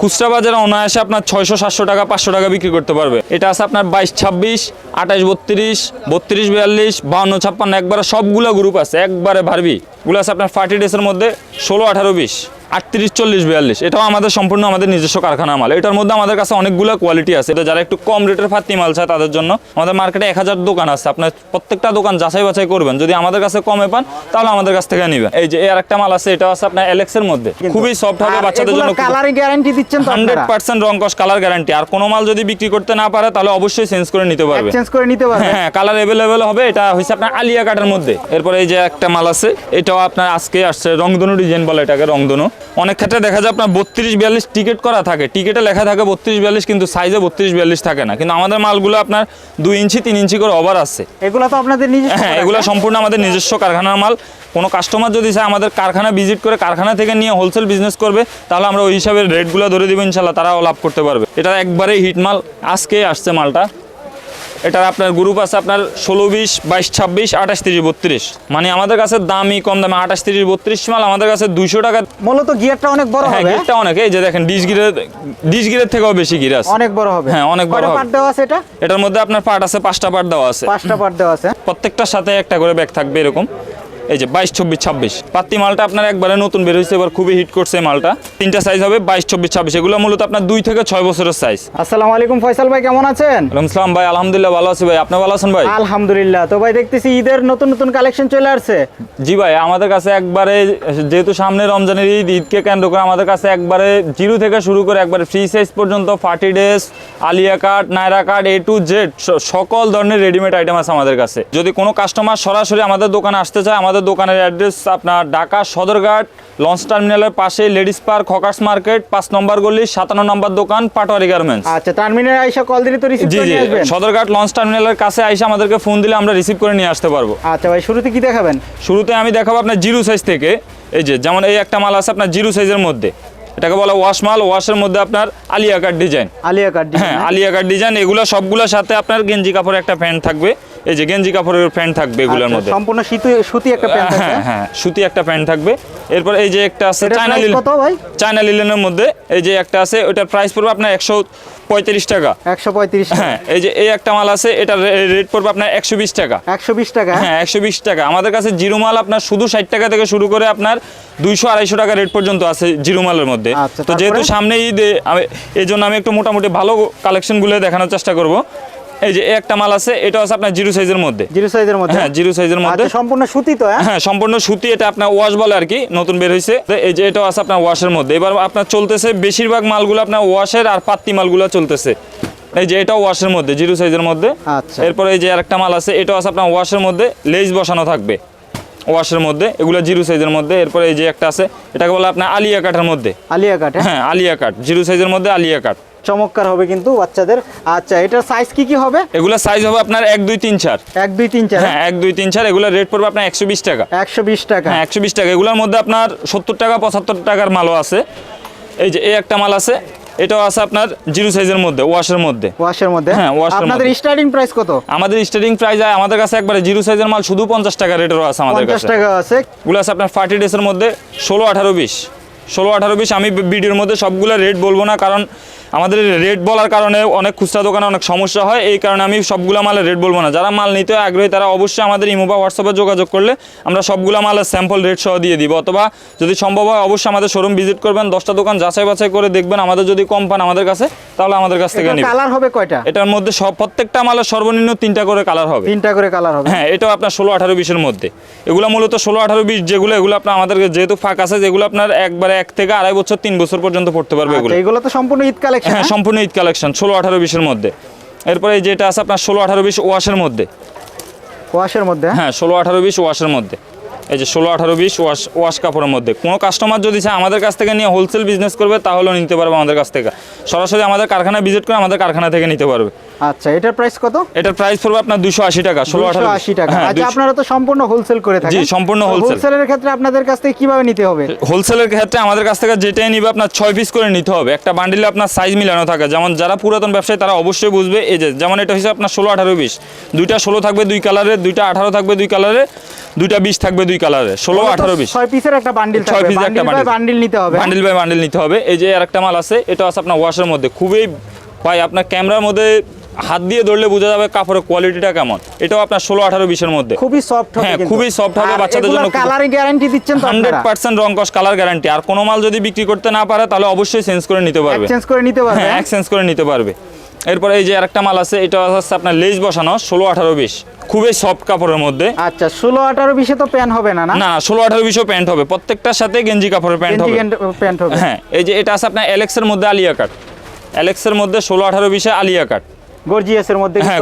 খুচরা বাজারে অনায়াসে আপনার ছয়শো, সাতশো টাকা, পাঁচশো টাকা বিক্রি করতে পারবে। এটা আছে আপনার বাইশ, ছাব্বিশ, আঠাশ, বত্রিশ বত্রিশ, বিয়াল্লিশ বাউন্ন ছাপ্পান্ন, একবারে সবগুলো গ্রুপ আছে। একবারে ভারবি গুলো আছে আপনার ফার্টি ডেসের মধ্যে ষোলো, আঠারো, বিশ। আটত্রিশ চল্লিশ বিয়াল্লিশ। এটাও আমাদের সম্পূর্ণ আমাদের নিজস্ব কারখানা মাল। এটার মধ্যে আমাদের কাছে অনেকগুলো কোয়ালিটি আছে। এটা যারা একটু কম রেটের ফাত্তি মাল চায় তাদের জন্য আমাদের মার্কেটে এক হাজার দোকান আছে। আপনার প্রত্যেকটা দোকান যাচাই বাছাই করবেন। যদি আমাদের কাছে কমে পান তাহলে আমাদের কাছ থেকে নেবেন। এই যে এর একটা মাল আছে এটা আছে আপনার এলেক্সের মধ্যে। খুবই সফট হবে বাচ্চাদের জন্য কালারিং গ্যারান্টি দিচ্ছেন তো হান্ড্রেড আপনারা পার্সেন্ট রং কস কালার গ্যারান্টি আর কোনো মাল যদি বিক্রি করতে না পারে তাহলে অবশ্যই চেঞ্জ করে নিতে পারবে। চেঞ্জ করে নিতে পারবে? হ্যাঁ কালার অ্যাভেলেবেল হবে। এটা হচ্ছে আপনার আলিয়া কাটার মধ্যে। এরপরে এই যে একটা মাল আছে এটাও আপনার আজকে আসছে রংধনু ডিজাইন বলে এটাকে রংধনু। অনেক ক্ষেত্রে দেখা যায় আপনার বত্রিশ বিয়াল্লিশ টিকিট করা থাকে। টিকিটে লেখা থাকে বত্রিশ বিয়াল্লিশ কিন্তু সাইজে বত্রিশ বিয়াল্লিশ থাকে না। কিন্তু আমাদের মালগুলো আপনার দুই ইঞ্চি তিন ইঞ্চি করে ওভার আছে এগুলো তো আপনাদের হ্যাঁ এগুলো সম্পূর্ণ আমাদের নিজস্ব কারখানার মাল। কোনো কাস্টমার যদি চায় আমাদের কারখানা ভিজিট করে কারখানা থেকে নিয়ে হোলসেল বিজনেস করবে তাহলে আমরা ওই হিসাবে রেটগুলো ধরে দিব ইনশাল্লাহ তারাও লাভ করতে পারবে। এটা একবারে হিট মাল। আজকে আসছে মালটা। এটার আপনার গ্রুপ আছে আপনার ষোলো বিশ বাইশ ছাব্বিশ আঠাশ তিরিশ বত্রিশ। মানে আমাদের কাছে দামি কম দামে আঠাশ তিরিশ বত্রিশ মাল আমাদের কাছে দুইশো টাকা মূলত গিয়ারটা অনেক বড় হ্যাঁ গিয়ারটা অনেক। এই যে দেখেন ডিস গিরের ডিস গিরের থেকেও বেশি গির আছে। অনেক বড় হবে। হ্যাঁ, অনেক বড় পার্ট দেওয়া আছে এটা? এটার মধ্যে আপনার পার্ট আছে পাঁচটা পার্ট দেওয়া আছে। পাঁচটা পার্ট দেওয়া আছে। প্রত্যেকটার সাথে একটা করে ব্যাগ থাকবে এরকম। এই যে বাইশ চব্বিশ ছাব্বিশ। পাত্তি মালটা আপনার একবারে নতুন বের হয়েছে এবার খুবই হিট করছে মালটা। তিনটা সাইজ হবে বাইশ চব্বিশ ছাব্বিশ। এগুলো মূলত আপনার দুই থেকে ছয় বছরের সাইজ আসসালামু আলাইকুম ফয়সাল ভাই কেমন আছেন? সালাম ভাই আলহামদুলিল্লাহ ভালো আছি ভাই। আপনি ভালো আছেন ভাই? আলহামদুলিল্লাহ। তো ভাই দেখতেছি ঈদের নতুন নতুন কালেকশন চলে আসছে। জি ভাই আমাদের কাছে একবারে যেহেতু সামনে রমজানের ঈদ ঈদকে কেন্দ্র করে আমাদের কাছে একবারে জিরো থেকে শুরু করে একবারে ফ্রি সাইজ পর্যন্ত forty dress Alia cut Nayra cut A to Z সকল ধরনের রেডিমেড আইটেম আছে আমাদের কাছে। যদি কোনো কাস্টমার সরাসরি আমাদের দোকানে আসতে চায় আমাদের দোকানের অ্যাড্রেস আপনার ঢাকা সদরঘাট লঞ্চ টার্মিনালের পাশে লেডিস পার্ক হকার্স মার্কেট পাঁচ নম্বর গলি সাতান্ন নম্বর দোকান পাটোয়ারি গার্মেন্টস। আচ্ছা টার্মিনাল আইসা কল দিলে তো রিসিভ জি করে জি আসবেন। সদরঘাট লঞ্চ টার্মিনালের কাছে আইসা আমাদেরকে ফোন দিলে আমরা রিসিভ করে নিয়ে আসতে পারব। আচ্ছা ভাই শুরুতে কি দেখাবেন? শুরুতে আমি দেখাবো আপনার জিরো সাইজ থেকে এই যে যেমন এই একটা মাল আছে আপনার জিরো সাইজের মধ্যে। এটাকে বলা ওয়াশ মাল ওয়াশের মধ্যে আপনার Alia cut design Alia card হ্যাঁ আলিয়া কাট ডিজাইন এগুলো সবগুলোর সাথে আপনার গেঞ্জি কাপড়ের একটা প্যান্ট থাকবে। এই যে গেঞ্জি কাপড়ের প্যান্ট থাকবে এগুলোর মধ্যে। আচ্ছা, সম্পূর্ণ সুতি সুতি একটা প্যান্ট আছে হ্যাঁ হ্যাঁ সুতি একটা প্যান্ট থাকবে। এরপর এই যে একটা আছে চায়না লিলেন কত ভাই? চায়না লিলেনের মধ্যে এই যে একটা আছে ওটার প্রাইস পড়বে আপনার একশো পঁয়ত্রিশ টাকা। একশো পঁয়ত্রিশ হ্যাঁ এই যে এই একটা মাল আছে এটার রেট পড়বে আপনার একশো বিশ টাকা। একশো বিশ টাকা? হ্যাঁ একশো বিশ টাকা। আমাদের কাছে জিরো মাল আপনার শুধু ষাট টাকা থেকে শুরু করে আপনার দুইশো আড়াইশো টাকা রেট পর্যন্ত আছে জিরো মালের মধ্যে। আচ্ছা, তো যেহেতু? সামনে ঈদে আমি এই জন্য আমি একটু মোটামুটি ভালো কালেকশন কালেকশনগুলো দেখানোর চেষ্টা করব। এই যে একটা মাল আছে এটা আছে আপনার জিরো সাইজের মধ্যে। জিরো সাইজের মধ্যে? হ্যাঁ জিরো সাইজের মধ্যে। আচ্ছা সম্পূর্ণ সুতি তো হ্যাঁ? হ্যাঁ সম্পূর্ণ সুতি এটা আপনার ওয়াশ বলে আর কি নতুন বের হয়েছে এই যে এটাও আছে আপনার ওয়াশের মধ্যে। এবার আপনার চলতেছে বেশিরভাগ মালগুলো আপনার ওয়াশের আর পাত্তি মালগুলো চলতেছে। এই যে এটাও ওয়াশের মধ্যে জিরো সাইজের মধ্যে। আচ্ছা। এরপরে এই যে আরেকটা মাল আছে এটাও আছে আপনার ওয়াশের মধ্যে লেজ বসানো থাকবে। ওয়াশের মধ্যে এগুলো জিরো সাইজের মধ্যে। এরপরে এই যে একটা আছে এটাকে বলে আপনার আলিয়া কাঠের মধ্যে। আলিয়া কাট হ্যাঁ? হ্যাঁ আলিয়া কাঠ জিরো সাইজের মধ্যে আলিয়া কাঠ। চমৎকার হবে কিন্তু বাচ্চাদের। আচ্ছা এটার সাইজ কি কি হবে? এগুলো সাইজ হবে আপনার এক দুই তিন চার। এক দুই তিন চার হ্যাঁ এক দুই তিন চার এগুলো রেট পড়বে আপনার একশো বিশ টাকা। একশো বিশ টাকা। হ্যাঁ একশো বিশ টাকা। এগুলোর মধ্যে আপনার সত্তর টাকা পঁচাত্তর টাকার মালও আছে। এই যে এই একটা মাল আছে। এটাও আছে আপনার জিরো সাইজের মধ্যে ওয়াশের মধ্যে। ওয়াশের মধ্যে? হ্যাঁ, ওয়াশের আপনাদের স্টার্টিং প্রাইস কত? আমাদের স্টার্টিং প্রাইস আছে আমাদের কাছে একবারে জিরো সাইজের মাল শুধু পঞ্চাশ টাকা রেটেরও আছে আমাদের কাছে। টাকা আছে। এগুলো আছে আপনার ফার্টি ডেসের মধ্যে ষোলো আঠারো বিশ। ষোলো আঠারো বিশ আমি ভিডিওর মধ্যে সবগুলো রেট বলব না কারণ আমাদের রেট বলার কারণে অনেক খুচরা দোকানে অনেক সমস্যা হয় এই কারণে আমি সবগুলো মালের রেট বলব না। যারা মাল নিতে আগ্রহী তারা অবশ্যই আমাদের ইমো বা হোয়াটসঅ্যাপে যোগাযোগ করলে আমরা সবগুলো মালের স্যাম্পল রেট সহ দিয়ে দিব। অথবা যদি সম্ভব হয় অবশ্যই আমাদের শোরুম ভিজিট করবেন দশটা দোকান যাচাই বাছাই করে দেখবেন আমাদের যদি কম পান আমাদের কাছে তাহলে আমাদের কাছ থেকে নিবেন। কালার হবে কয়টা? এটার মধ্যে সব প্রত্যেকটা মালের সর্বনিম্ন তিনটা করে কালার হবে। তিনটা করে কালার হবে। হ্যাঁ এটাও আপনার ষোলো আঠারো বিশের মধ্যে। এগুলো মূলত ষোলো আঠারো বিশ যেগুলো এগুলো আপনার আমাদের যেহেতু ফাঁক আছে যেগুলো আপনার একবারে এক থেকে আড়াই বছর তিন বছর পর্যন্ত পড়তে পারবে এগুলো। আচ্ছা, এগুলো তো সম্পূর্ণ ঈদ কালেকশন। হ্যাঁ সম্পূর্ণ ঈদ কালেকশন ষোলো আঠারো বিশের মধ্যে। এরপরে এই যেটা আছে আপনার ষোলো আঠারো বিশ ওয়াশের মধ্যে। ওয়াশের মধ্যে? হ্যাঁ? হ্যাঁ ষোলো আঠারো বিশ ওয়াশের মধ্যে। এই যে ষোলো আঠারো বিশ ওয়াশ ওয়াশ কাপড়ের মধ্যে। কোনো কাস্টমার যদি চায় আমাদের কাছ থেকে নিয়ে হোলসেল বিজনেস করবে তাহলেও নিতে পারবে আমাদের কাছ থেকে। সরাসরি আমাদের কারখানায় ভিজিট করে আমাদের কারখানা থেকে নিতে পারবে। আচ্ছা এটার প্রাইস কত? এটার প্রাইস পড়বে আপনার দুশো আশি টাকা ষোলো আঠারো। আশি টাকা। হ্যাঁ আচ্ছা আপনারা তো সম্পূর্ণ হোলসেল করে থাকেন। জি, সম্পূর্ণ wholesale। হোলসেলের ক্ষেত্রে আপনাদের কাছ থেকে কীভাবে নিতে হবে? হোলসেলের ক্ষেত্রে আমাদের কাছ থেকে যেটাই নিবে আপনার ছয় পিস করে নিতে হবে। একটা বান্ডিলে আপনার সাইজ মিলানো থাকে। যেমন যারা পুরাতন ব্যবসায়ী তারা অবশ্যই বুঝবে এই যে যেমন এটা হচ্ছে আপনার ষোলো আঠারো বিশ। দুইটা ষোলো থাকবে দুই কালারের দুইটা আঠারো থাকবে দুই কালারের দুইটা বিশ থাকবে দুই কালারের ষোলো আঠারো বিশ। ছয় পিসের একটা বান্ডিল থাকবে। piece একটা বান্ডিল নিতে হবে বান্ডিল বাই বান্ডিল নিতে হবে। এই যে আর একটা মাল আছে এটা আছে আপনার ওয়াশের মধ্যে। খুবই ভাই আপনার ক্যামেরার মধ্যে হাত দিয়ে ধরলে বোঝা যাবে কাপড়ের কোয়ালিটিটা কেমন। এটাও আপনার ষোলো আঠারো বিশের মধ্যে। খুবই সফট হ্যাঁ, খুবই soft হবে, বাচ্চাদের জন্য গ্যারান্টি দিচ্ছেন হান্ড্রেড পার্সেন্ট রং কস কালার গ্যারান্টি আর কোনো মাল যদি বিক্রি করতে না পারে তাহলে অবশ্যই চেঞ্জ করে নিতে পারবে। এক্সচেঞ্জ করে নিতে পারবে হ্যাঁ এক্সচেঞ্জ করে নিতে পারবে। এরপরে এই যে আরেকটা মাল আছে এটা হচ্ছে আপনার লেজ বসানো ষোলো আঠারো বিশ। খুবই সফট কাপড়ের মধ্যে। আচ্ছা ষোলো আঠারো বিশে তো প্যান্ট হবে না না? না ষোলো আঠারো বিশও প্যান্ট হবে। প্রত্যেকটার সাথে গেঞ্জি কাপড়ের প্যান্ট হবে। প্যান্ট হবে। হ্যাঁ এই যে এটা আছে আপনার অ্যালেক্সের মধ্যে আলিয়া কাট অ্যালেক্সের মধ্যে ষোলো আঠারো বিশে আলিয়া কাট গর্জিয়াস এর মধ্যে হ্যাঁ।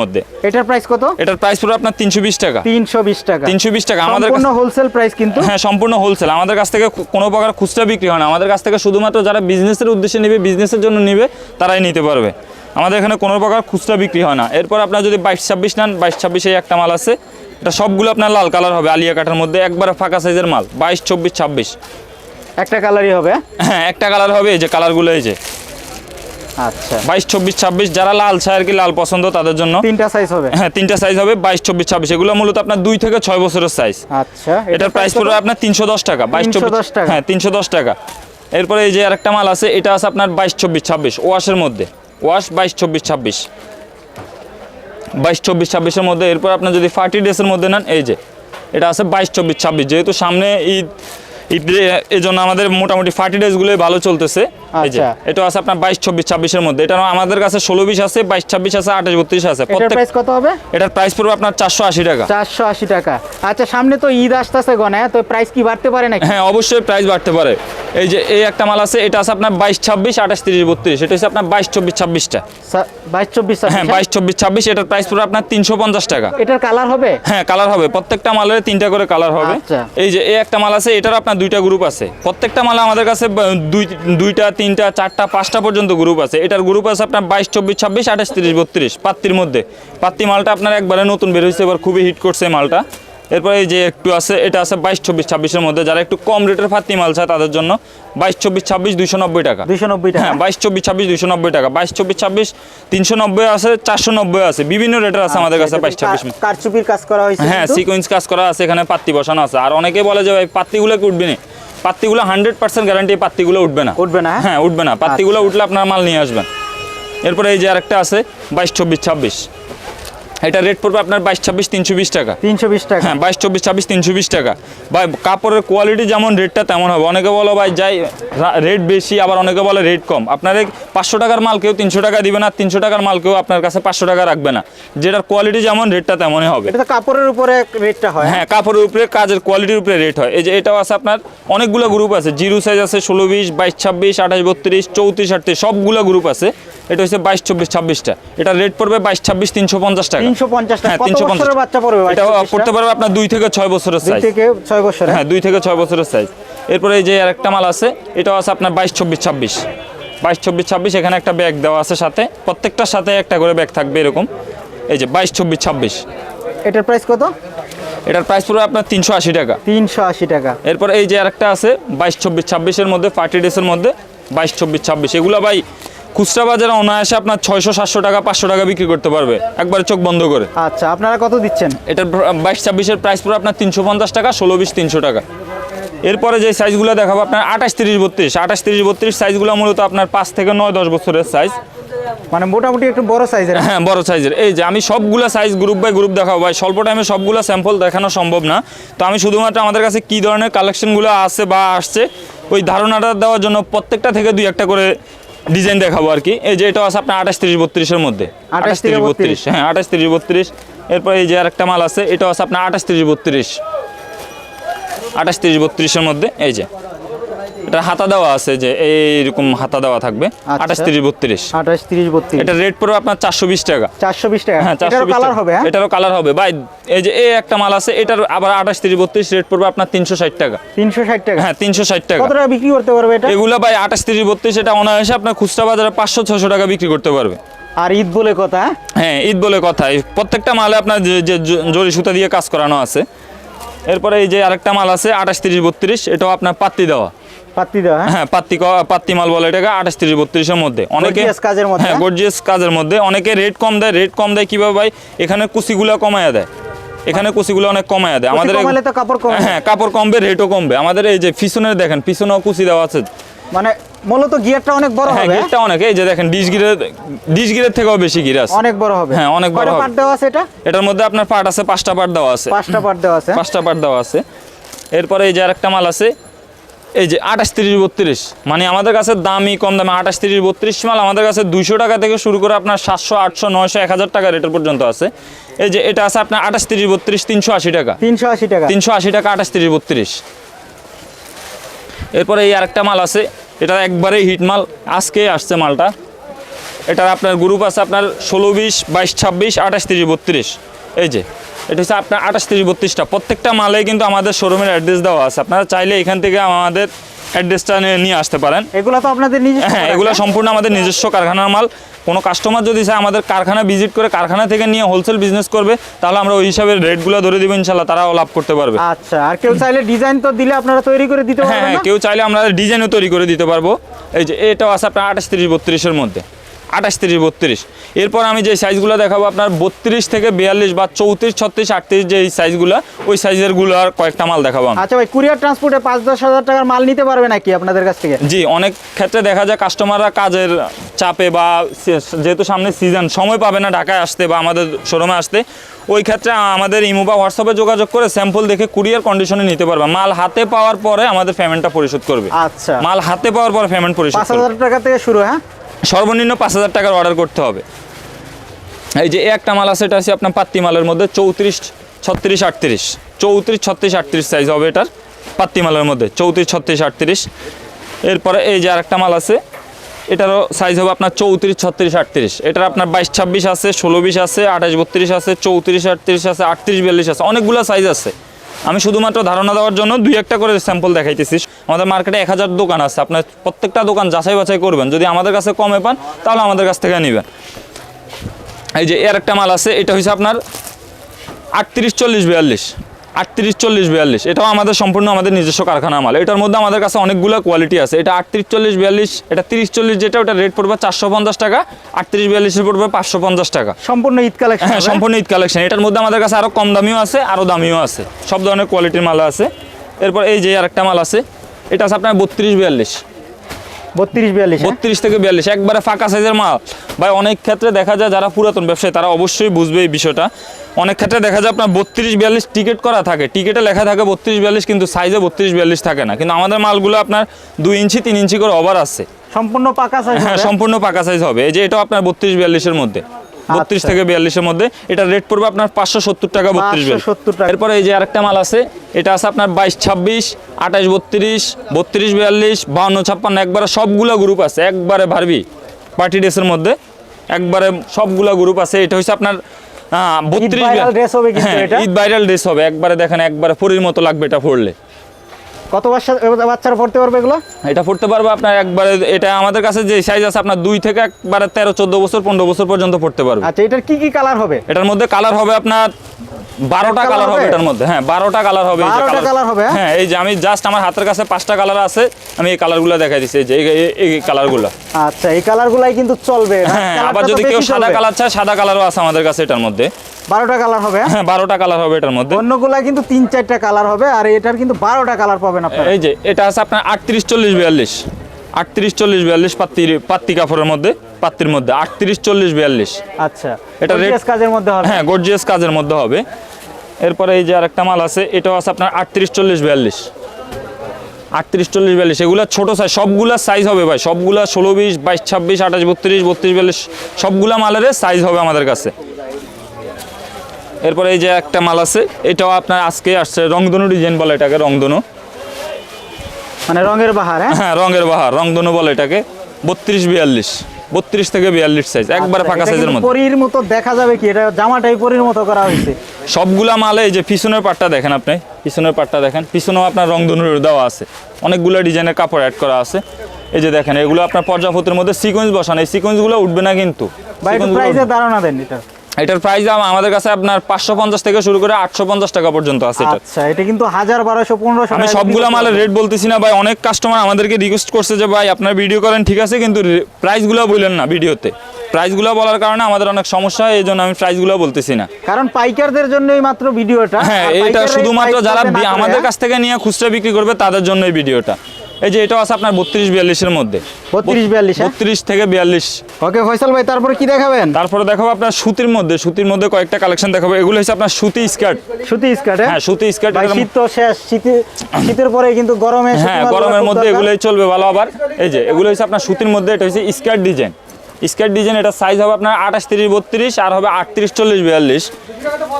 মধ্যে। এটার প্রাইস কত? এটার প্রাইস পুরো আপনার তিনশো বিশ টাকা। তিনশো বিশ টাকা। তিনশো বিশ টাকা। আমাদের সম্পূর্ণ হোলসেল প্রাইস কিন্তু? হ্যাঁ সম্পূর্ণ হোলসেল আমাদের কাছ থেকে কোনো প্রকার খুচরা বিক্রি হয় না। আমাদের কাছ থেকে শুধুমাত্র যারা বিজনেসের উদ্দেশ্যে নেবে বিজনেসের জন্য নেবে তারাই নিতে পারবে। আমাদের এখানে কোনো প্রকার খুচরা বিক্রি হয় না। এরপর আপনার যদি বাইশ ছাব্বিশ নেন বাইশ ছাব্বিশে একটা মাল আছে। এটা সবগুলো আপনার লাল কালার হবে আলিয়া কাঠার মধ্যে। একবারে ফাঁকা সাইজের মাল বাইশ চব্বিশ ছাব্বিশ। একটা কালারই হবে। হ্যাঁ একটা কালার হবে এই যে কালারগুলো এই যে। আচ্ছা। বাইশ চব্বিশ ছাব্বিশ যারা লাল কি লাল পছন্দ তাদের জন্য। তিনটা সাইজ হবে? হ্যাঁ তিনটা সাইজ হবে এগুলো মূলত আপনার থেকে বছরের সাইজ আচ্ছা এটার প্রাইস পড়বে আপনার টাকা বাইশ 310 টাকা। হ্যাঁ এরপরে এই যে আরেকটা মাল আছে এটা আছে আপনার বাইশ চব্বিশ ছাব্বিশ ওয়াশের মধ্যে। ওয়াশ বাইশ চব্বিশ ছাব্বিশ। বাইশ চব্বিশ ছাব্বিশের মধ্যে এরপর আপনার যদি ফার্টি ডেসের মধ্যে নেন এই যে এটা আছে বাইশ চব্বিশ ছাব্বিশ। যেহেতু সামনে ঈদ ঈদ এই জন্য আমাদের মোটামুটি ফার্টি ডেজগুলোই ভালো চলতেছে। আচ্ছা। এটা আছে আপনার বাইশ চব্বিশ ছাব্বিশের মধ্যে। এটা আমাদের কাছে ষোলো বিশ আছে বাইশ ছাব্বিশ আছে আঠাশ বত্রিশ আছে। এটার প্রত্যেক প্রাইস কত হবে? এটার প্রাইস পড়বে আপনার চারশো আশি টাকা। টাকা। আচ্ছা সামনে তো ঈদ আসতেছে গনে তো প্রাইস কি বাড়তে পারে নাকি? হ্যাঁ অবশ্যই প্রাইস বাড়তে পারে। এই যে এই একটা মাল আছে এটা আছে আপনার বাইশ ছাব্বিশ আঠাশ তিরিশ বত্রিশ। এটা হচ্ছে আপনার বাইশ চব্বিশ ছাব্বিশটা। সা- বাইশ চব্বিশ হ্যাঁ এটার প্রাইস আপনার টাকা। এটার কালার হবে? হ্যাঁ কালার হবে। প্রত্যেকটা মালের তিনটা করে কালার হবে। আচ্ছা। এই যে এই একটা মাল আছে এটার আপনার দুইটা গ্রুপ আছে। প্রত্যেকটা মালে আমাদের কাছে দুই দুইটা তিনটা চারটা পাঁচটা পর্যন্ত গ্রুপ আছে। এটার গ্রুপ আছে আপনার বাইশ চব্বিশ ছাব্বিশ আঠাশ তিরিশ বত্রিশ পাত্তির মধ্যে। পাত্তি মালটা আপনার একবারে নতুন বের হয়েছে এবার খুবই হিট করছে মালটা। এরপরে এই যে একটু আছে এটা আছে বাইশ চব্বিশ ছাব্বিশের মধ্যে। যারা একটু কম রেটের পাত্তি মাল চায় তাদের জন্য বাইশ চব্বিশ ছাব্বিশ দুইশো নব্বই টাকা। দুইশো নব্বই টাকা। হ্যাঁ বাইশ চব্বিশ ছাব্বিশ দুইশো নব্বই টাকা। বাইশ চব্বিশ ছাব্বিশ তিনশো নব্বই আছে চারশো নব্বই আছে। বিভিন্ন রেটের আছে আমাদের কাছে বাইশ ছাব্বিশ কারচুপির কাজ করা হয়েছে হ্যাঁ সিকোয়েন্স কাজ করা আছে এখানে পাত্তি বসানো আছে। আর অনেকে বলে যে ভাই পাত্তিগুলো কি উঠবে না? পাত্তিগুলো হান্ড্রেড পার্সেন্ট গ্যারান্টি পাত্তিগুলো উঠবে না। উঠবে না, হ্যাঁ? হ্যাঁ উঠবে না। পাত্তিগুলো উঠলে আপনার মাল নিয়ে আসবেন। এরপরে এই যে আরেকটা আছে বাইশ চব্বিশ ছাব্বিশ। এটা রেট পড়বে আপনার বাইশ ছাব্বিশ তিনশো বিশ টাকা। তিনশো বিশ টাকা। হ্যাঁ বাইশ চব্বিশ ছাব্বিশ তিনশো বিশ টাকা। ভাই কাপড়ের কোয়ালিটি যেমন রেটটা তেমন হবে। অনেকে বলো ভাই যাই রেট বেশি। আবার অনেকে বলে রেট কম। আপনার এই পাঁচশো টাকার মাল কেউ তিনশো টাকা দিবে না তিনশো টাকার মাল কেউ আপনার কাছে পাঁচশো টাকা রাখবে না। যেটার কোয়ালিটি যেমন রেটটা তেমনই হবে। এটা কাপড়ের উপরে রেটটা হয় হ্যাঁ? কাপড়ের উপরে কাজের কোয়ালিটির উপরে রেট হয়। এই যে এটাও আছে আপনার অনেকগুলো গ্রুপ আছে। জিরো সাইজ আছে ষোলো বিশ বাইশ ছাব্বিশ আঠাশ বত্রিশ চৌত্রিশ আটত্রিশ সবগুলো গ্রুপ আছে। এটা হচ্ছে বাইশ চব্বিশ ছাব্বিশটা। এটা রেট পড়বে বাইশ ছাব্বিশ তিনশো পঞ্চাশ টাকা। তিনশো পঞ্চাশ হ্যাঁ তিনশো পঞ্চাশ। বাচ্চা পড়বে এটা পড়তে পারবে আপনার দুই থেকে ছয় বছরের সাইজ থেকে ছয় বছর হ্যাঁ দুই থেকে ছয় বছরের সাইজ এরপরে এই যে আরেকটা মাল আছে এটাও আছে আপনার বাইশ চব্বিশ ছাব্বিশ। বাইশ চব্বিশ ছাব্বিশ এখানে একটা ব্যাগ দেওয়া আছে সাথে। প্রত্যেকটার সাথে একটা করে ব্যাগ থাকবে এরকম। এই যে বাইশ চব্বিশ ছাব্বিশ। এটার প্রাইস কত? এটার প্রাইস পড়বে আপনার তিনশো আশি টাকা। তিনশো আশি টাকা। এরপর এই যে আরেকটা আছে বাইশ চব্বিশ ছাব্বিশের মধ্যে পার্টি ড্রেসের মধ্যে বাইশ চব্বিশ ছাব্বিশ। এগুলো ভাই খুচরা বাজারে অনায়াসে আপনার ছয়শো সাতশো টাকা পাঁচশো টাকা বিক্রি করতে পারবে। একবারে চোখ বন্ধ করে। আচ্ছা আপনারা কত দিচ্ছেন? এটার বাইশ ছাব্বিশের প্রাইস পুরো আপনার তিনশো পঞ্চাশ টাকা ষোলো বিশ তিনশো টাকা। এরপরে যে সাইজগুলো দেখাবো আপনার আঠাশ তিরিশ বত্রিশ। আঠাশ তিরিশ বত্রিশ সাইজগুলো মূলত আপনার পাঁচ থেকে নয় দশ বছরের সাইজ মানে মোটামুটি একটু বড় সাইজের হ্যাঁ বড় সাইজের এই যে আমি সবগুলা সাইজ গ্রুপ বাই গ্রুপ দেখাবো ভাই। স্বল্প টাইমে সবগুলো স্যাম্পল দেখানো সম্ভব না। তো আমি শুধুমাত্র আমাদের কাছে কী ধরনের কালেকশনগুলো আছে বা আসছে ওই ধারণাটা দেওয়ার জন্য প্রত্যেকটা থেকে দুই একটা করে ডিজাইন দেখাবো আর কি। এই যে এটা আছে আপনার আঠাশ তিরিশ বত্রিশের মধ্যে। আঠাশ তিরিশ বত্রিশ। হ্যাঁ আঠাশ তিরিশ বত্রিশ। এরপর এই যে আরেকটা মাল আছে এটা আছে আপনার আঠাশ তিরিশ বত্রিশ। আঠাশ তিরিশ বত্রিশের মধ্যে এই যে। এটা হাতা দেওয়া আছে যে এইরকম হাতা দেওয়া থাকবে। আচ্ছা। আঠাশ তিরিশ বত্রিশ। আঠাশ তিরিশ বত্রিশ। এটা রেট পড়বে আপনার চারশো বিশ টাকা। চারশো বিশ টাকা। হ্যাঁ এটারও চারশো কালার হবে হ্যাঁ? এটারও কালার হবে। ভাই এই যে এই একটা মাল আছে এটার আবার আঠাশ তিরিশ বত্রিশ রেট পড়বে আপনার তিনশো ষাট টাকা। তিনশো ষাট টাকা? হ্যাঁ তিনশো ষাট টাকা। কত টাকা বিক্রি করতে পারবে এটা? এগুলো ভাই আঠাশ তিরিশ বত্রিশ এটা অনায়াসে আপনার খুচরা বাজারে পাঁচশো ছশো টাকা বিক্রি করতে পারবে। আর ঈদ বলে কথা হ্যাঁ? হ্যাঁ ঈদ বলে কথা। প্রত্যেকটা মালে আপনার যে যে জরি সুতা দিয়ে কাজ করানো আছে। এরপরে এই যে আরেকটা মাল আছে আঠাশ তিরিশ বত্রিশ এটাও আপনার পাত্তি দেওয়া। পাত্তি দেওয়া হ্যাঁ? হ্যাঁ পাত্তি পাত্তি মাল বলে এটাকে আঠাশ তিরিশ বত্রিশের মধ্যে। অনেকে কাজের মধ্যে, হ্যাঁ? গর্জিয়াস কাজের মধ্যে। অনেকে রেট কম দেয় রেট কম দেয় কীভাবে ভাই? এখানে কুচিগুলা কমায়া দেয়। এখানে কুচিগুলো অনেক কমায় দেয়। আমাদের কাপড় কমবে। হ্যাঁ কাপড় কমবে রেটও কমবে। আমাদের এই যে পিছনে দেখেন পিছনেও কুচি দেওয়া আছে। মানে মূলত গিয়ারটা অনেক বড় হ্যাঁ হবে গিরটা অনেক। এই যে দেখেন ডিশ গিরের থেকেও বেশি গির আছে। অনেক বড় হবে। হ্যাঁ, অনেক বড় হবে। পার্ট দেওয়া আছে এটা? এটার মধ্যে আপনার পার্ট আছে পাঁচটা পার্ট দেওয়া আছে। পাঁচটা পার্ট দেওয়া আছে। পাঁচটা পার্ট দেওয়া আছে। এরপরে এই যে আরেকটা মাল আছে এই যে আঠাশ তিরিশ বত্রিশ। মানে আমাদের কাছে দামি কম দামে আঠাশ তিরিশ বত্রিশ মাল আমাদের কাছে দুইশো টাকা থেকে শুরু করে আপনার সাতশো আটশো নয়শো এক হাজার টাকা রেটের পর্যন্ত আছে। এই যে এটা আছে আপনার আঠাশ তিরিশ বত্রিশ তিনশো আশি টাকা। তিনশো আশি টাকা। তিনশো আশি টাকা আঠাশ তিরিশ বত্রিশ। এরপরে এই আরেকটা মাল আছে। এটা একবারে হিট মাল। আজকে আসছে মালটা। এটার আপনার গ্রুপ আছে আপনার ষোলো বিশ বাইশ ছাব্বিশ আঠাশ তিরিশ বত্রিশ। এই যে। এটা হচ্ছে আপনার আঠাশ তিরিশ বত্রিশটা। প্রত্যেকটা মালে কিন্তু আমাদের শোরুমের অ্যাড্রেস দেওয়া আছে। আপনারা চাইলে এখান থেকে আমাদের অ্যাড্রেসটা নিয়ে আসতে পারেন। এগুলো তো আপনাদের নিজস্ব হ্যাঁ এগুলো সম্পূর্ণ আমাদের নিজস্ব কারখানার মাল। কোনো কাস্টমার যদি চায় আমাদের কারখানা ভিজিট করে কারখানা থেকে নিয়ে হোলসেল বিজনেস করবে তাহলে আমরা ওই হিসাবে রেটগুলো ধরে দিব ইনশাল্লাহ তারাও লাভ করতে পারবে। আচ্ছা আর কেউ চাইলে ডিজাইন তো দিলে আপনারা তৈরি করে দিতে হ্যাঁ পারবেন হ্যাঁ কেউ চাইলে আমরা ডিজাইনও তৈরি করে দিতে পারব। এই যে এটাও আছে আপনার আঠাশ তিরিশ বত্রিশের মধ্যে। আঠাশ তিরিশ বত্রিশ। এরপর আমি যে সাইজগুলো দেখাবো আপনার বত্রিশ থেকে বিয়াল্লিশ বা চৌত্রিশ ছত্রিশ আটত্রিশ যে সাইজগুলো ওই সাইজেরগুলো আর কয়েকটা মাল দেখাবো আচ্ছা ভাই কুরিয়ার ট্রান্সপোর্টে পাঁচ দশ হাজার টাকার মাল নিতে পারবে নাকি আপনাদের কাছ থেকে? জি অনেক ক্ষেত্রে দেখা যায় কাস্টমাররা কাজের চাপে বা যেহেতু সামনে সিজন সময় পাবে না ঢাকায় আসতে বা আমাদের শোরুমে আসতে। ওই ক্ষেত্রে আমাদের ইমো বা হোয়াটসঅ্যাপে যোগাযোগ করে স্যাম্পল দেখে কুরিয়ার কন্ডিশনে নিতে পারবে। মাল হাতে পাওয়ার পরে আমাদের পেমেন্টটা পরিশোধ করবে। আচ্ছা। মাল হাতে পাওয়ার পরে পেমেন্ট পরিশোধ পাঁচ হাজার টাকা থেকে শুরু হ্যাঁ? সর্বনিম্ন পাঁচ হাজার টাকার অর্ডার করতে হবে। এই যে একটা মাল আছে, এটা আছে আপনার পাত্তি মালের মধ্যে চৌত্রিশ, ছত্রিশ, আটত্রিশ। চৌত্রিশ, ছত্রিশ, আটত্রিশ সাইজ হবে এটার পাত্তি মালের মধ্যে। চৌত্রিশ, ছত্রিশ, আটত্রিশ। এরপরে এই যে আরেকটা মাল আছে, এটারও সাইজ হবে আপনার চৌত্রিশ, ছত্রিশ, আটত্রিশ। এটার আপনার বাইশ, ছাব্বিশ আছে, ষোলো, বিশ আছে, আঠাশ, বত্রিশ আছে, চৌত্রিশ, আটত্রিশ আছে, আটত্রিশ, বিয়াল্লিশ আছে, অনেকগুলো সাইজ আছে। আমি শুধুমাত্র ধারণা দেওয়ার জন্য দুই একটা করে স্যাম্পল দেখাইতেছি। আমাদের মার্কেটে এক হাজার দোকান আছে। আপনার প্রত্যেকটা দোকান যাচাই বাছাই করবেন। যদি আমাদের কাছে কমে পান, তাহলে আমাদের কাছ থেকে নেবেন। এই যে এর একটা মাল আছে, এটা হচ্ছে আপনার আটত্রিশ চল্লিশ বিয়াল্লিশ। আটত্রিশ চল্লিশ বিয়াল্লিশ। এটাও আমাদের সম্পূর্ণ আমাদের নিজস্ব কারখানা মাল। এটার মধ্যে আমাদের কাছে অনেকগুলো কোয়ালিটি আছে। এটা আটত্রিশ চল্লিশ বিয়াল্লিশ এটা তিরিশ চল্লিশ যেটা ওটা রেট পড়বে চারশো পঞ্চাশ টাকা। আটত্রিশ বিয়াল্লিশের পড়বে পাঁচশো পঞ্চাশ টাকা। সম্পূর্ণ ঈদ কালেকশন হ্যাঁ সম্পূর্ণ ঈদ কালেকশন এটার মধ্যে আমাদের কাছে আরও কম দামিও আছে আরও দামিও আছে। সব ধরনের কোয়ালিটির মাল আছে। এরপর এই যে আরেকটা মাল আছে এটা আছে আপনার বত্রিশ বিয়াল্লিশ। বত্রিশ বিয়াল্লিশ হ্যাঁ? বত্রিশ থেকে বিয়াল্লিশ। একবারে ফাঁকা সাইজের মাল। ভাই অনেক ক্ষেত্রে দেখা যায় যারা পুরাতন ব্যবসায়ী তারা অবশ্যই বুঝবে এই বিষয়টা। অনেক ক্ষেত্রে দেখা যায় আপনার বত্রিশ বিয়াল্লিশ টিকিট করা থাকে। টিকিটে লেখা থাকে বত্রিশ বিয়াল্লিশ কিন্তু সাইজে বত্রিশ বিয়াল্লিশ থাকে না। কিন্তু আমাদের মালগুলো আপনার দুই ইঞ্চি তিন ইঞ্চি করে ওভার আছে সম্পূর্ণ পাকা সাইজ হ্যাঁ সম্পূর্ণ পাকা সাইজ হবে। এই যে এটাও আপনার বত্রিশ বিয়াল্লিশের মধ্যে। বত্রিশ আচ্ছা। থেকে বিয়াল্লিশের মধ্যে। এটা রেট পড়বে আপনার পাঁচশো সত্তর টাকা বত্রিশ 570 টাকা। এরপরে এই যে আরেকটা মাল আছে এটা আছে আপনার বাইশ ছাব্বিশ আঠাশ বত্রিশ বত্রিশ বিয়াল্লিশ বাউন্ন ছাপ্পান্ন একবারে সবগুলো গ্রুপ আছে। একবারে ভারবি পার্টি ড্রেসের মধ্যে। একবারে সবগুলা গ্রুপ আছে। এটা হচ্ছে আপনার আহ, বত্রিশ হ্যাঁ, ঈদ ভাইরাল ড্রেস হবে। একবারে দেখেন একবারে পরির মতো লাগবে এটা পড়লে কত বাচ্চা বাচ্চারা পড়তে পারবে এগুলো? এটা পড়তে পারবে আপনার একবারে এটা আমাদের কাছে যে সাইজ আছে আপনার দুই থেকে একবারে তেরো চোদ্দ বছর পনেরো বছর পর্যন্ত পড়তে পারবে। আচ্ছা এটার কি কি কালার হবে? এটার মধ্যে কালার হবে আপনার বারোটা কালার হবে? এটার মধ্যে। হ্যাঁ বারোটা কালার হবে এই যে 12টা colour- colour হবে, হ্যাঁ? হ্যাঁ এই যে আমি জাস্ট আমার হাতের কাছে পাঁচটা কালার আছে আমি এই কালারগুলো দেখাই দিচ্ছি এই যে এই কালারগুলো আচ্ছা এই কালারগুলাই কিন্তু চলবে হ্যাঁ আবার যদি কেউ সাদা কালার চায় সাদা কালারও আছে আমাদের কাছে এটার মধ্যে। বারোটা কালার হবে হ্যাঁ? হ্যাঁ বারোটা কালার হবে এটার মধ্যে। অন্যগুলা কিন্তু তিন চারটা কালার হবে আর এটার কিন্তু বারোটা কালার পাবেন আপনারা। এই যে এটা আছে আপনার আটত্রিশ চল্লিশ বিয়াল্লিশ। আটত্রিশ চল্লিশ বিয়াল্লিশ পাত্তির পাত্তি কাপড়ের মধ্যে পাত্তির মধ্যে। আটত্রিশ চল্লিশ বিয়াল্লিশ। আচ্ছা এটা red- কাজের মধ্যে হবে। হ্যাঁ গর্জিয়াস কাজের মধ্যে হবে। এরপরে এই যে আরেকটা মাল আছে এটাও আছে আপনার আটত্রিশ চল্লিশ বিয়াল্লিশ। আটত্রিশ চল্লিশ বিয়াল্লিশ এগুলো ছোটো সাইজ সবগুলা সাইজ হবে ভাই। সবগুলা ষোলো বিশ বাইশ ছাব্বিশ আঠাশ বত্রিশ বত্রিশ বিয়াল্লিশ সবগুলা মালের সাইজ হবে আমাদের কাছে। এরপরে এই যে একটা মাল আছে এটাও আপনার আজকে আসছে রংধনু ডিজাইন বলে এটাকে রংধনু। মানে রঙের বাহার হ্যাঁ? হ্যাঁ রঙের বাহার রংধনু বলে এটাকে বত্রিশ বিয়াল্লিশ বত্রিশ থেকে বিয়াল্লিশ সাইজ একবারে আচ্ছা, ফাঁকা সাইজের মধ্যে। পরীর মতো দেখা যাবে কি? এটা জামাটাই পরীর মতো করা হয়েছে। সবগুলা মালে এই যে পিছনের পাটটা দেখেন আপনি পিছনের পাটটা দেখেন পিছনেও আপনার রংধনুর দেওয়া আছে। অনেকগুলো ডিজাইনের কাপড় অ্যাড করা আছে। এই যে দেখেন এগুলো আপনার পর্যাপতির মধ্যে সিকোয়েন্স বসানো এই সিকোয়েন্সগুলো উঠবে না কিন্তু। ধারণা দেন এটা। এটার প্রাইস দাম আমাদের কাছে আপনার পাঁচশো পঞ্চাশ থেকে শুরু করে আটশো পঞ্চাশ টাকা পর্যন্ত আছে এটা। আচ্ছা এটা কিন্তু হাজার বারোশো পনেরোশো আমি সবগুলা মালের রেট বলতেছি না ভাই অনেক কাস্টমার আমাদেরকে রিকোয়েস্ট করছে যে ভাই আপনার ভিডিও করেন ঠিক আছে? কিন্তু প্রাইসগুলো বললেন না ভিডিওতে প্রাইসগুলো বলার কারণে আমাদের অনেক সমস্যা হয় এই জন্য আমি প্রাইসগুলো বলতেছি না। কারণ পাইকারদের জন্যই মাত্র ভিডিওটা হ্যাঁ এটা শুধুমাত্র যারা আমাদের? কাছ থেকে নিয়ে খুচরা বিক্রি করবে তাদের জন্য এই ভিডিওটা এই যে এটা আছে আপনার বত্রিশ বিয়াল্লিশের মধ্যে। 32, 42, হ্যাঁ? বত্রিশ থেকে বিয়াল্লিশ। ওকে ফয়সাল ভাই তারপরে কি দেখাবেন? তারপরে দেখাবো আপনার সুতির মধ্যে সুতির মধ্যে কয়েকটা কালেকশন দেখাবো। এগুলো হচ্ছে আপনার সুতি স্কার্ট সুতি স্কার্ট হ্যাঁ? সুতি স্কার্ট শীত তো শেষ। শীতে শীতের পরে কিন্তু গরমে হ্যাঁ গরমের মধ্যে এগুলোই চলবে ভালো আবার। এই যে এগুলো হচ্ছে আপনার সুতির মধ্যে এটা হচ্ছে স্কার্ট ডিজাইন স্কার্ট ডিজাইন এটা সাইজ হবে আপনার আঠাশ তিরিশ বত্রিশ আর হবে আটত্রিশ চল্লিশ বিয়াল্লিশ।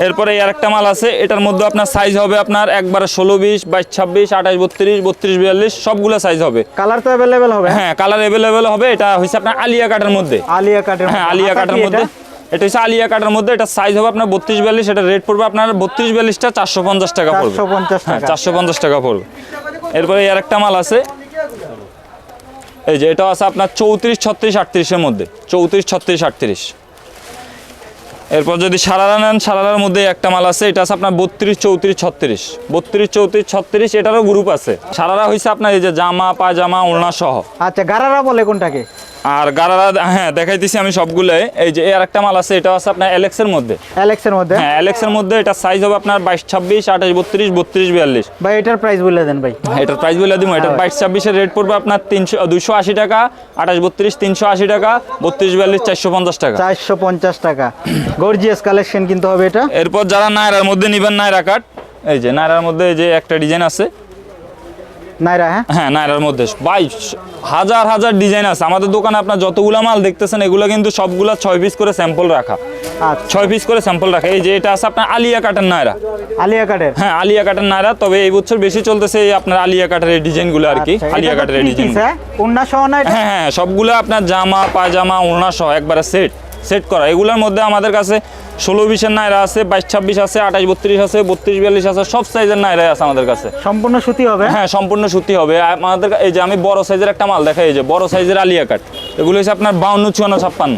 এরপরে আর একটা মাল আছে এটার মধ্যে আপনার সাইজ হবে আপনার একবারে ষোলো বিশ বাইশ ছাব্বিশ আঠাশ বত্রিশ বত্রিশ বিয়াল্লিশ সবগুলো সাইজ হবে। কালার তো অ্যাভেলেবেল হবে হ্যাঁ? কালার অ্যাভেলেবেল হবে এটা হচ্ছে আপনার আলিয়া কাটের মধ্যে। আলিয়া কাটের হ্যাঁ আলিয়া হাতা কাটার মধ্যে। এটা? হচ্ছে আলিয়া কাটার মধ্যে এটা সাইজ হবে আপনার বত্রিশ বিয়াল্লিশ এটা রেট পড়বে আপনার বত্রিশ বিয়াল্লিশটা চারশো পঞ্চাশ টাকা পড়বে। 450 হ্যাঁ টাকা। চারশো পঞ্চাশ টাকা পড়বে। এরপরে আর একটা মাল আছে এই যে, এটা আছে আপনার চৌত্রিশ, ছত্রিশ, আটত্রিশের মধ্যে। চৌত্রিশ, ছত্রিশ, আটত্রিশ। এরপর যদি সারারা নেন, সারারার মধ্যে একটা মাল আছে, এটা আছে আপনার বত্রিশ, চৌত্রিশ, ছত্রিশ। বত্রিশ, চৌত্রিশ, ছত্রিশ, এটারও গ্রুপ আছে। সারারা হয়েছে আপনার এই যে জামা পাজামা ওড়না সহ। আচ্ছা গারারা বলে কোনটাকে? আর গারারা হ্যাঁ দেখাইতেছি আমি সবগুলোই। এই যে আর একটা মাল আছে এটা আছে আপনার অ্যালেক্সের মধ্যে। অ্যালেক্সের মধ্যে? হ্যাঁ অ্যালেক্সের মধ্যে এটা সাইজ হবে আপনার বাইশ ছাব্বিশ আঠাশ বত্রিশ বত্রিশ বিয়াল্লিশ। ভাই এটার প্রাইস বলে দেন ভাই। এটার প্রাইস বলে দিব এটার বাইশ ছাব্বিশের রেট পড়বে আপনার তিনশো দুশো আশি টাকা আঠাশ বত্রিশ তিনশো আশি টাকা বত্রিশ বিয়াল্লিশ চারশো পঞ্চাশ টাকা। চারশো পঞ্চাশ টাকা। গর্জিয়াস কালেকশন কিন্তু হবে এটা। এরপর যারা নায়রার মধ্যে নিবেন নায়রা কাট। এই যে নায়রার মধ্যে এই যে একটা ডিজাইন আছে নাইরা হ্যাঁ? হ্যাঁ নায়রার মধ্যে। হাজার হাজার ডিজাইন আছে। আমাদের দোকানে আপনার যতগুলো মাল দেখতেছেন এগুলো কিন্তু সবগুলা ছয় পিস করে স্যাম্পল রাখা। আচ্ছা। ছয় পিস করে স্যাম্পল রাখা। এই যে এটা আছে আপনার আলিয়া কাটের নায়রা আলিয়া কাটের হ্যাঁ আলিয়া কাটের নায়রা তবে এই বছর বেশি চলতেছে এই আপনার আলিয়া কাটের এই ডিজাইনগুলো আর কি। আচ্ছা, আলিয়া কাটের এই ডিজাইন হ্যাঁ? ওড়না সহ না হ্যাঁ হ্যাঁ সবগুলো আপনার জামা পায়জামা ওড়না সহ একবারে সেট সেট করা। এগুলোর মধ্যে আমাদের কাছে ষোলো বিশের নায়রা আছে বাইশ ছাব্বিশ আছে আঠাশ বত্রিশ আছে বত্রিশ বিয়াল্লিশ আছে সব সাইজের নায়রাই আছে আমাদের কাছে। সম্পূর্ণ সুতি হবে? হ্যাঁ সম্পূর্ণ সুতি হবে। আমাদের এই যে আমি বড় সাইজের একটা মাল দেখাই এই যে বড় সাইজের আলিয়া কাট এগুলো হচ্ছে আপনার বাউন্ন চুয়ান্ন ছাপ্পান্ন।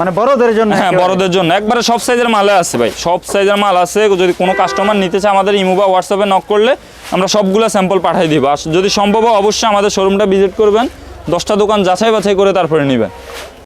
মানে বড়দের জন্য হ্যাঁ। বড়দের জন্য। একবারে সব সাইজের মালে আছে ভাই। সব সাইজের মাল আছে। যদি কোনো কাস্টমার নিতে চায় আমাদের ইমো বা হোয়াটসঅ্যাপে নক করলে আমরা সবগুলো স্যাম্পল পাঠিয়ে দিব। আর যদি সম্ভব হয় অবশ্যই আমাদের শোরুমটা ভিজিট করবেন। দশটা দোকান যাচাই বাছাই করে তারপরে নেবেন।